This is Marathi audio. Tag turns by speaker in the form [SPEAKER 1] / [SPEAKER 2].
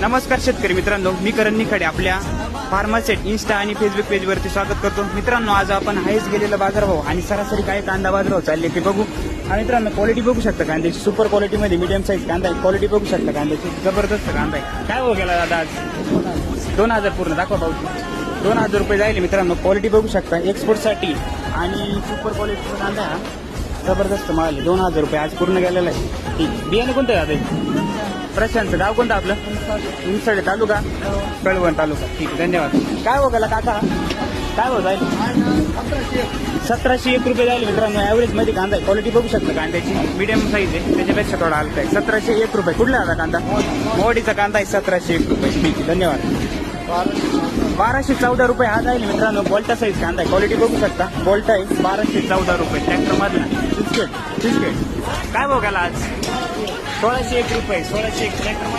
[SPEAKER 1] नमस्कार शेतकरी मित्रांनो मी करण निखाडे आपल्या फार्मासेट इन्स्टा आणि फेसबुक पेजवरती स्वागत करतो. मित्रांनो आज आपण हायच गेलेला बाजारभाव आणि सरासरी काय कांदा बाजारभाव चालले ते बघू. आणि मित्रांनो क्वालिटी बघू शकता कांद्याची. सुपर क्वालिटीमध्ये मीडियम साईज कांदा आहे. क्वालिटी बघू शकता कांद्याची. जबरदस्त कांदा आहे. काय हो गेला दादा आज? दोन हजार पूर्ण. दाखवा भाऊ दोन हजार रुपये जाईल मित्रांनो. क्वालिटी बघू शकता. एक्सपोर्टसाठी आणि सुपर क्वालिटीचा कांदा हा. जबरदस्त माल दोन हजार रुपये आज पूर्ण गेलेला आहे. बियाणे कोणतं आहे दादा प्रशांत गाव कोणतं आपलं? उंचडे तालुका? कळवण तालुका. ठीक आहे धन्यवाद. काय हो गेला काका? काय हो जाईल? सतराशे एक रुपये जाईल मित्रांनो. ॲव्हरेजमध्ये कांदा आहे. क्वालिटी बघू शकता. कांद्याची मीडियम साईज आहे. त्याच्यापेक्षा थोडा हलका आहे. सतराशे एक रुपये. कुठला आता कांदा? मोडीचा कांदा आहे सतराशे एक रुपये. ठीक धन्यवाद. बाराशे चौदा रुपये हा जाईल मित्रांनो. बोल्टा साईज कांदा आहे. क्वालिटी बघू शकता. बोल्टा आहे बाराशे चौदा रुपये. ट्रॅक्टर मधला बिस्केट काय बघायला आज? सोळाशे एक रुपये सोळाशे एक.